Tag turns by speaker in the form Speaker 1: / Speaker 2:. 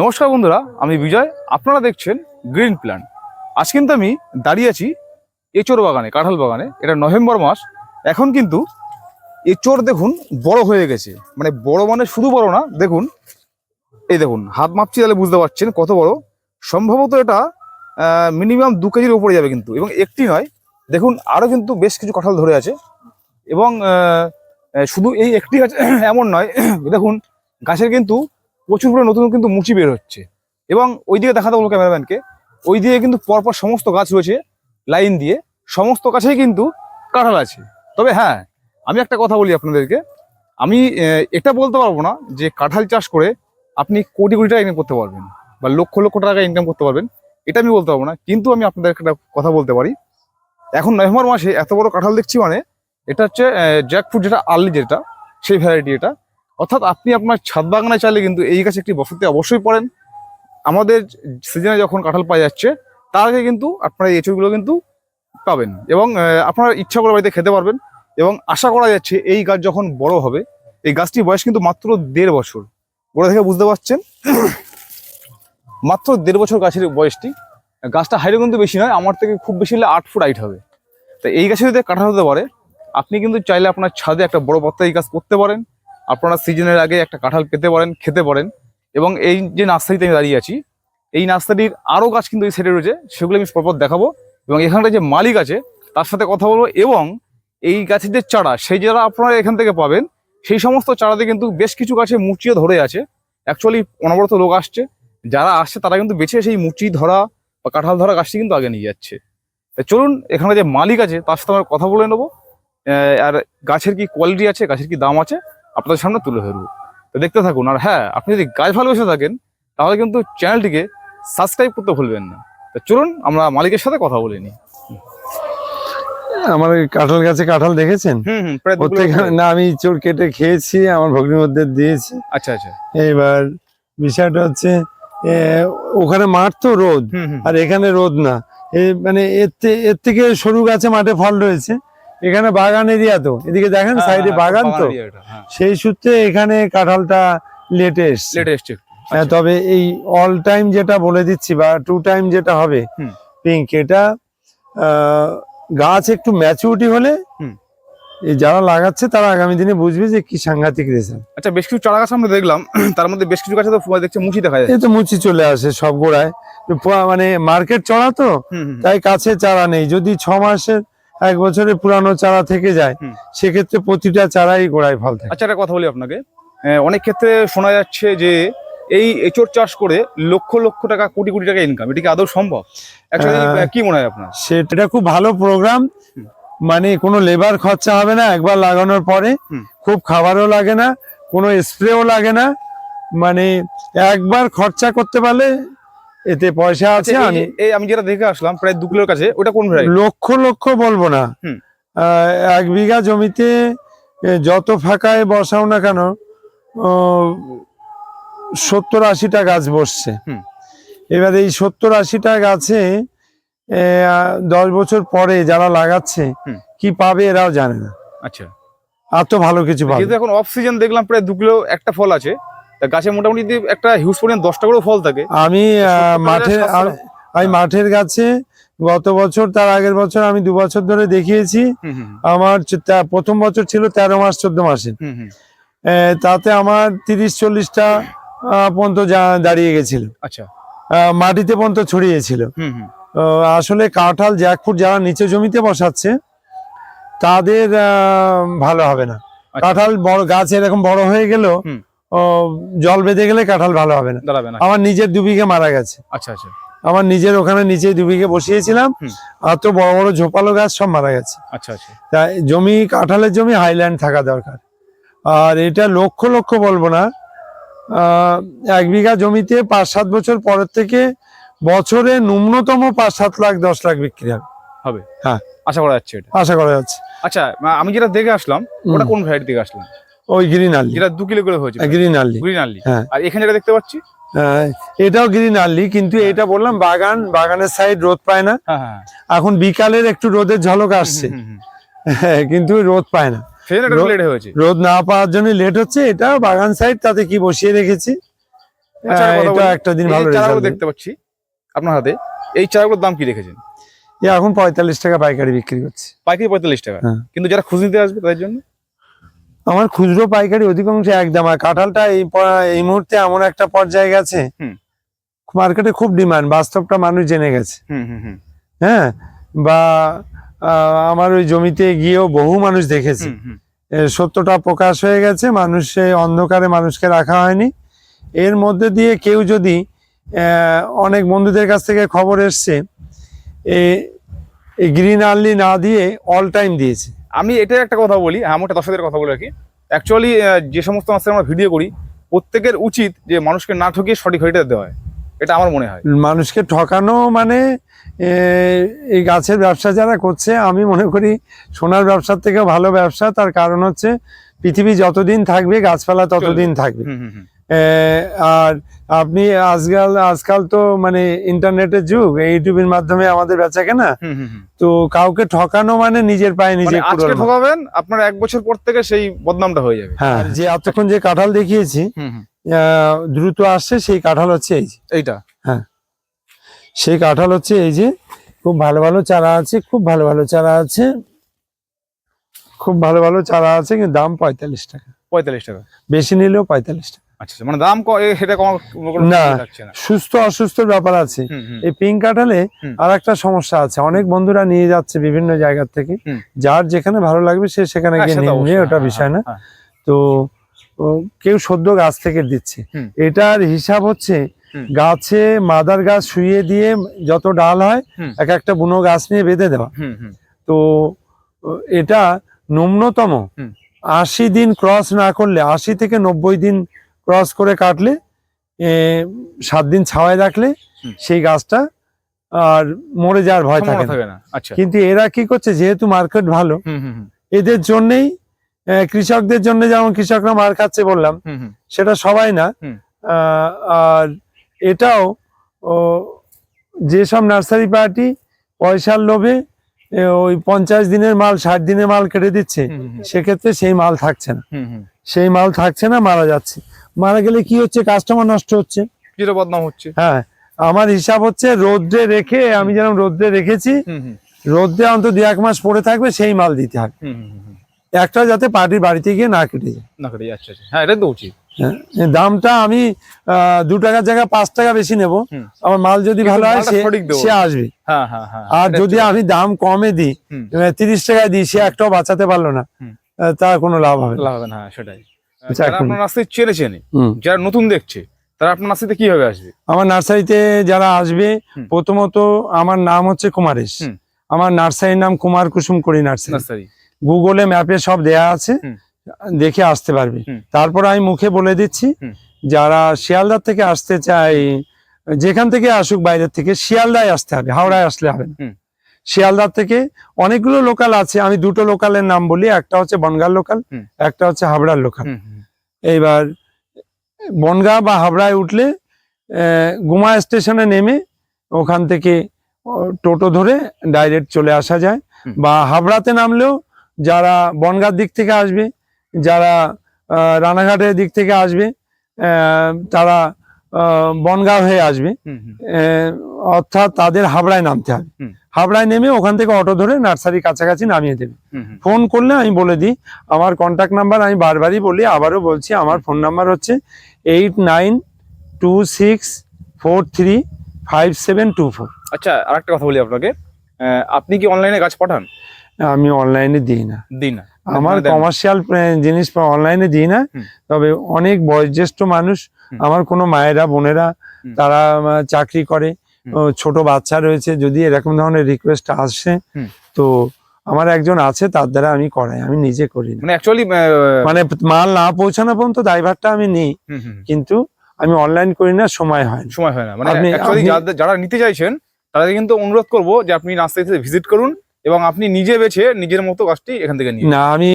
Speaker 1: নমস্কার বন্ধুরা, আমি বিজয়। আপনারা দেখছেন গ্রিন প্ল্যান আজ কিন্তু আমি দাঁড়িয়ে আছি এচোর বাগানে, কাঁঠাল বাগানে। এটা নভেম্বর মাস। এখন কিন্তু এচোর দেখুন বড় হয়ে গেছে। মানে বড় মানে শুধু বড় না, দেখুন, এই দেখুন, হাত মাপছি তাহলে বুঝতে পারছেন কত বড়। সম্ভবত এটা মিনিমাম দু কেজির উপরে যাবে কিন্তু। এবং একটি নয়, দেখুন আরও কিন্তু বেশ কিছু কাঁঠাল ধরে আছে। এবং শুধু এই একটি গাছ এমন নয়, দেখুন, গাছের কিন্তু প্রচুর পরিমাণে নতুন কিন্তু মুচি বের হচ্ছে। এবং ওই দিকে দেখাতে বলব ক্যামেরাম্যানকে ওই দিকে কিন্তু পরপর সমস্ত গাছ রয়েছে লাইন দিয়ে, সমস্ত গাছেই কিন্তু কাঁঠাল আছে। তবে হ্যাঁ আমি একটা কথা বলি আপনাদেরকে। আমি এটা বলতে পারব না যে কাঁঠাল চাষ করে আপনি কোটি কোটি টাকা ইনকাম করতে পারবেন বা লক্ষ লক্ষ টাকা ইনকাম করতে পারবেন, এটা আমি বলতে পারব না। কিন্তু আমি আপনাদের একটা কথা বলতে পারি। এখন নভেম্বর মাসে এত বড় কাঁঠাল দেখছি মানে এটা হচ্ছে জ্যাকফ্রুট যেটা আর্লি যেটা, সেই ভ্যারাইটি এটা। অর্থাৎ আপনি আপনার ছাদ বাগানে চাইলে কিন্তু এই গাছে একটি বসতি অবশ্যই পড়েন। আমাদের সিজনে যখন কাঁঠাল পাওয়া যাচ্ছে, তার আগে কিন্তু আপনারা এই এঁচড়গুলো কিন্তু পাবেন এবং আপনারা ইচ্ছা করে বাড়িতে খেতে পারবেন এবং আশা করা যাচ্ছে এই গাছ যখন বড় হবে, এই গাছটির বয়স কিন্তু মাত্র দেড় বছর। গোড়া থেকে বুঝতে পারছেন? মাত্র দেড় বছর গাছের বয়সটি। গাছটা হাইটও কিন্তু বেশি নয়, আমার থেকে খুব বেশি হলে আট ফুট হাইট হবে। তো এই গাছে যদি কাঁঠাল হতে পারে, আপনি কিন্তু চাইলে আপনার ছাদে একটা বড় পাত্তা এই গাছ করতে পারেন। আপনারা সিজনের আগে একটা কাঁঠাল পেতে পারেন, খেতে পারেন। এবং এই যে নার্সারিতে আমি দাঁড়িয়ে আছি, এই নার্সারির আরও গাছ কিন্তু এই সাইডে রয়েছে, সেগুলো আমি পরপর দেখাবো। এবং এখানকার যে মালিক আছে, তার সাথে কথা বলব এবং এই গাছের যে চারা, সেই চারা আপনারা এখান থেকে পাবেন। সেই সমস্ত চারাতে কিন্তু বেশ কিছু গাছে মুচিয়ে ধরে আছে। অ্যাকচুয়ালি অনবরত লোক আসছে। যারা আসছে, তারা কিন্তু বেছে সেই মুচি ধরা বা কাঁঠাল ধরা গাছটি কিন্তু আগে নিয়ে যাচ্ছে। চলুন এখানে যে মালিক আছে, তার সাথে আমরা কথা বলে নেব। আর গাছের কি কোয়ালিটি আছে, গাছের কি দাম আছে? আপনাদের সামনে তুলে ধরবো। তো দেখতে থাকুন আর হ্যাঁ আপনি যদি গাছ ভালোবেসে থাকেন তাহলে কিন্তু চ্যানেলটিকে সাবস্ক্রাইব করতে ভুলবেন না। তো চলুন আমরা মালিকের সাথে কথা বলে নিই।
Speaker 2: আমার কাঁঠাল গাছে কাঁঠাল দেখেছেন? না আমি চোর কেটে খেয়েছি আমার ভগ্নির মধ্যে দিয়েছি।
Speaker 1: আচ্ছা আচ্ছা।
Speaker 2: এবার বিষয়টা হচ্ছে ওখানে মাঠ তো রোদ আর এখানে রোদ না। মানে এর থেকে সরু গাছে মাঠে ফল রয়েছে। এখানে বাগান এরিয়া তো। এদিকে দেখেন
Speaker 1: হ্যাঁ,
Speaker 2: সাইডে
Speaker 1: হ্যাঁ,
Speaker 2: বাগান তো।
Speaker 1: হ্যাঁ।
Speaker 2: সেই সূত্রে এখানে কাঁঠালটা লেটেস্ট এসছে
Speaker 1: লেটে এসছে একটু।
Speaker 2: হ্যাঁ, তবে এই অল টাইম যেটা বলে দিচ্ছি বা টু টাইম যেটা হবে। পিঙ্ক এটা গাছ একটু ম্যাচুরিটি হলে। এই যারা লাগাচ্ছে তারা আগামী দিনে বুঝবে যে কি সাংঘাতিক রেজাল্ট
Speaker 1: আচ্ছা বেশ কিছু চারা গাছ আমরা দেখলাম তার মধ্যে বেশ কিছু গাছে তো দেখছে মুচি দেখা যায়
Speaker 2: এই তো মুচি চলে আসে সব গোড়ায়। মানে মার্কেট চড়া তো তাই কাছে চারা নেই। যদি ছ মাসের এক বছরের পুরানো চারা থেকে যায় সেক্ষেত্রে প্রতিটা চারাই গোড়ায় ফল থাকে।
Speaker 1: আচ্ছা একটা কথা বলি আপনাকে। অনেক ক্ষেত্রে শোনা যাচ্ছে যে এই এচোর চাষ করে লক্ষ লক্ষ টাকা কোটি কোটি টাকা ইনকাম এটা কি আদৌ সম্ভব? কি মনে হয় আপনার?
Speaker 2: সেটা খুব ভালো প্রোগ্রাম মানে কোনো লেবার খরচা হবে না একবার লাগানোর পরে। খুব খাবারও লাগে না কোনো স্প্রেও লাগে না। মানে একবার খরচা করতে পারলে এতে পয়সা আছে
Speaker 1: আচ্ছা,
Speaker 2: আমি
Speaker 1: এই আমি যেটা দেখে আসলাম প্রায় দু কিলোর কাছে ওটা কোন ভ্যারাইটি
Speaker 2: লক্ষ লক্ষ বলব না। এক বিঘা জমিতে যত ফাঁকায় বসাও না কেন সত্তর আশিটা গাছ বসছে।
Speaker 1: হুম।
Speaker 2: এবার এই সত্তর আশিটা গাছে দশ বছর পরে যারা লাগাচ্ছে। কি পাবে এরাও জানে না।
Speaker 1: আচ্ছা।
Speaker 2: আর তো ভালো কিছু পাবে
Speaker 1: এখন অফ সিজন দেখলাম প্রায় দু কিলো একটা ফল আছে। গাছে মোটামুটি যদি একটা হিউজ পরিমাণ দশটা করে ফল থাকে।
Speaker 2: আমি
Speaker 1: মাঠে
Speaker 2: আমি- আমি মাঠের গাছে গত বছর তার আগের বছর আমি দু বছর ধরে দেখিয়েছি। আমার প্রথম বছর ছিল তেরো মাস চোদ্দ এ, তাতে আমার তিরিশ চল্লিশটা পর্যন্ত দাঁড়িয়ে গেছিল।
Speaker 1: আচ্ছা।
Speaker 2: মাটিতে পর্যন্ত ছড়িয়েছিল। আসলে কাঁঠাল জ্যাকফুট যারা নিচে জমিতে বসাচ্ছে তাদের ভালো হবে না।
Speaker 1: আচ্ছা।
Speaker 2: কাঁঠাল বড় গাছ এরকম বড় হয়ে গেল। জল বেঁধে গেলে কাঁঠাল ভালো হবে না। আমার নিজের দু বিঘে মারা গেছে।
Speaker 1: আচ্ছা আচ্ছা।
Speaker 2: আমার নিজের ওখানে নিচে দু বিঘে বসিয়েছিলাম। আর তো বড় বড় ঝোপালো গাছ সব মারা গেছে।
Speaker 1: আচ্ছা আচ্ছা।
Speaker 2: তাই জমি কাঁঠালের জমি হাইল্যান্ড থাকা দরকার। আর এটা লক্ষ লক্ষ বলব না। এক বিঘা জমিতে পাঁচ সাত বছর পরের থেকে বছরে ন্যূনতম পাঁচ সাত লাখ দশ লাখ বিক্রি হবে।
Speaker 1: হবে?
Speaker 2: হ্যাঁ।
Speaker 1: আশা করা যাচ্ছে এটা।
Speaker 2: আশা করা যাচ্ছে।
Speaker 1: আচ্ছা আমি যেটা দেখে আসলাম ওটা কোন ভ্যারাইটি থেকে আসলাম
Speaker 2: ওই গ্রিন আর্লি
Speaker 1: যেটা দু কিলো করে হয়েছে
Speaker 2: গ্রিন আর্লি
Speaker 1: গ্রিন আর্লি
Speaker 2: হ্যাঁ।
Speaker 1: আর এখানে যেটা দেখতে পাচ্ছি?
Speaker 2: আহ, এটাও গ্রিন আর্লি কিন্তু এটা বললাম বাগান বাগানের সাইড রোদ পায় না।
Speaker 1: হ্যাঁ হ্যাঁ।
Speaker 2: এখন বিকালের একটু রোদের ঝলক আসছে। কিন্তু রোদ পায় না।
Speaker 1: এটা
Speaker 2: রোদ না পাওয়ার জন্য লেট হচ্ছে। এটা বাগান সাইড তাতে কি বসিয়ে রেখেছি?
Speaker 1: একটা
Speaker 2: এটা একটা দিন ভালো
Speaker 1: দেখতে পাচ্ছি আপনার হাতে। এই চারাগুলোর দাম কি রেখেছেন?
Speaker 2: এখন পঁয়তাল্লিশ টাকা পাইকারি বিক্রি করছে।
Speaker 1: পাইকারি পঁয়তাল্লিশ টাকা।
Speaker 2: হ্যাঁ।
Speaker 1: কিন্তু যারা খুঁজ নিতে আসবে তাদের জন্য?
Speaker 2: আমার খুচরো পাইকারি অধিকাংশ একদম আর কাঁঠালটা এই এই মুহূর্তে এমন একটা পর্যায়ে গেছে মার্কেটে খুব ডিমান্ড বাস্তবটা মানুষ জেনে গেছে। হ্যাঁ বা আমার ওই জমিতে গিয়েও বহু মানুষ দেখেছে। সত্যটা প্রকাশ হয়ে গেছে মানুষ অন্ধকারে মানুষকে রাখা হয়নি। এর মধ্যে দিয়ে কেউ যদি অনেক বন্ধুদের কাছ থেকে খবর এসছে গ্রিন আর্লি না দিয়ে অল টাইম দিয়েছে।
Speaker 1: আমি এটাই একটা কথা বলি হ্যাঁ আমি একটা দর্শকদের কথা বলে রাখি। অ্যাকচুয়ালি যে সমস্ত মাসে আমরা ভিডিও করি প্রত্যেকের উচিত যে মানুষকে না ঠকিয়ে সঠিক হরিটা দেওয়া হয়। এটা আমার মনে হয়।
Speaker 2: মানুষকে ঠকানো মানে এই গাছের ব্যবসা যারা করছে আমি মনে করি সোনার ব্যবসার থেকে ভালো ব্যবসা। তার কারণ হচ্ছে পৃথিবী যতদিন থাকবে গাছপালা ততদিন থাকবে। আর আপনি আজকাল আজকাল তো মানে ইন্টারনেটের যুগ এই ইউটিউবের মাধ্যমে আমাদের বেচা কেনা। তো কাউকে ঠকানো মানে নিজের পায়ে নিজে
Speaker 1: মানে আজকে ঠকাবেন আপনার এক বছর পর থেকে সেই বদনামটা হয়ে যাবে।
Speaker 2: হ্যাঁ যে এতক্ষণ যে কাঁঠাল দেখিয়েছি দ্রুত আসছে সেই কাঁঠাল হচ্ছে এই যে।
Speaker 1: এইটা? হ্যাঁ।
Speaker 2: সেই কাঁঠাল হচ্ছে এই যে খুব ভালো ভালো চারা আছে খুব ভালো ভালো চারা আছে। খুব ভালো ভালো চারা আছে কিন্তু দাম পঁয়তাল্লিশ টাকা।
Speaker 1: পঁয়তাল্লিশ টাকা।
Speaker 2: বেশি নিলেও পঁয়তাল্লিশ টাকা।
Speaker 1: আচ্ছা মানে দাম সেটা
Speaker 2: না। সুস্থ অসুস্থর ব্যাপার আছে। এই পিঙ্ক কাঁঠালে। আর একটা সমস্যা আছে। অনেক বন্ধুরা নিয়ে যাচ্ছে বিভিন্ন জায়গা থেকে। যার যেখানে ভালো লাগবে সে সেখানে
Speaker 1: হ্যাঁ,
Speaker 2: গিয়ে নিয়ে ওটা
Speaker 1: হ্যাঁ,
Speaker 2: বিষয় না।
Speaker 1: হ্যাঁ,
Speaker 2: তো কেউ সদ্য গাছ থেকে দিচ্ছে। এটার হিসাব হচ্ছে গাছে মাদার গাছ শুয়ে দিয়ে যত ডাল হয় এক একটা বুনো গাছ নিয়ে বেঁধে দেওয়া। তো এটা ন্যূনতম আশি দিন ক্রস না করলে আশি থেকে নব্বই দিন ক্রস করে কাটলে এ, সাত দিন ছাওয়ায় রাখলে সেই গাছটা আর মরে যাওয়ার ভয় থাকে না।
Speaker 1: আচ্ছা।
Speaker 2: কিন্তু এরা কি করছে যেহেতু মার্কেট ভালো এদের জন্যেই কৃষকদের জন্য যেমন কৃষকরা মার খাচ্ছে বললাম। সেটা সবাই না। আর এটাও যেসব নার্সারি পার্টি পয়সার লোভে ওই পঞ্চাশ দিনের মাল ষাট দিনের মাল কেটে দিচ্ছে। সেক্ষেত্রে সেই মাল থাকছে না। সেই মাল থাকছে না মারা যাচ্ছে। মারা গেলে কি হচ্ছে? কাস্টমার নষ্ট হচ্ছে।
Speaker 1: বদনাম হচ্ছে।
Speaker 2: হ্যাঁ আমার হিসাব হচ্ছে রোদ্রে রেখে আমি যেরকম রোদ্রে রেখেছি রোদ্রে অন্তত দু এক মাস পরে থাকবে সেই মাল দিতে হবে। একটা যাতে পার্টির বাড়িতে গিয়ে না কেটে যায়।
Speaker 1: না কেটে যাচ্ছে আচ্ছা হ্যাঁ এটা তো উচিত।
Speaker 2: হ্যাঁ, দামটা আমি দু টাকার জায়গায় পাঁচ টাকা বেশি নেব। আমার মাল যদি ভালো হয় সে আসবে।
Speaker 1: হ্যাঁ হ্যাঁ
Speaker 2: আর যদি আমি দাম কমে দিই তিরিশ টাকায় দিই সে একটাও বাঁচাতে পারল না। তার কোনো লাভ হবে না।
Speaker 1: লাভ হবে না সেটাই। যারা আপনার রাস্তায় চেনে চেনে
Speaker 2: হুম।
Speaker 1: যারা নতুন দেখছে তারা আপনার রাস্তাতে কীভাবে আসবে?
Speaker 2: আমার নার্সারিতে যারা আসবে প্রথমত আমার নাম হচ্ছে কুমারেশ। আমার নার্সারির নাম কুমার কুসুম করি নার্সারি।
Speaker 1: নার্সারি।
Speaker 2: গুগলে ম্যাপে সব দেয়া আছে দেখে আসতে পারবে। তারপর আমি মুখে বলে দিচ্ছি যারা শিয়ালদার থেকে আসতে চায় যেখান থেকে আসুক বাইরের থেকে শিয়ালদায় আসতে হবে হাওড়ায় আসলে হবে না।
Speaker 1: হুম।
Speaker 2: শিয়ালদার থেকে অনেকগুলো লোকাল আছে। আমি দুটো লোকালের নাম বলি একটা হচ্ছে বনগাঁ লোকাল একটা হচ্ছে হাবড়ার লোকাল এইবার বনগাঁ বা হাবড়ায় উঠলে গুমা স্টেশনে নেমে ওখান থেকে টোটো ধরে ডাইরেক্ট চলে আসা যায়। বা হাবড়াতে নামলেও যারা বনগাঁর দিক থেকে আসবে যারা রানাঘাটের দিক থেকে আসবে তারা বনগাঁ হয়ে আসবে। অর্থাৎ তাদের হাবড়ায় নামতে হবে। হাবড়ায় নেমে ওখান থেকে অটো ধরে নার্সারি কাছাকাছি নামিয়ে দেবে। ফোন করলে আমি বলে দিই আমার কন্ট্যাক্ট নাম্বার আমি বারবারই বলি আবারও বলছি আমার ফোন নাম্বার হচ্ছে eight nine two six four three five seven two four
Speaker 1: আচ্ছা আর একটা কথা বলি আপনাকে। আপনি কি অনলাইনে গাছ পাঠান?
Speaker 2: আমি অনলাইনে দিই না।
Speaker 1: দিই না।
Speaker 2: আমার কমার্শিয়াল জিনিস অনলাইনে দিই না। তবে অনেক বয়োজ্যেষ্ঠ মানুষ আমার কোনো মায়েরা বোনেরা তারা চাকরি করে। ছোট বাচ্চা রয়েছে যদি এরকম ধরনের রিকোয়েস্ট আসে তো আমার একজন আছে তার দ্বারা আমি করাই আমি নিজে করি না।
Speaker 1: মানে অ্যাকচুয়ালি
Speaker 2: মানে মাল না পৌঁছানো পর্যন্ত দায়ভারটা আমি নিই কিন্তু আমি অনলাইন করি না সময় হয়
Speaker 1: সময় হয় না। মানে অ্যাকচুয়ালি যারা নিতে চাইছেন তাদেরকে কিন্তু অনুরোধ করব যে আপনি নার্সারিতে ভিজিট করুন এবং আপনি নিজে বেছে নিজের মতো গাছটি এখান থেকে নিন
Speaker 2: না আমি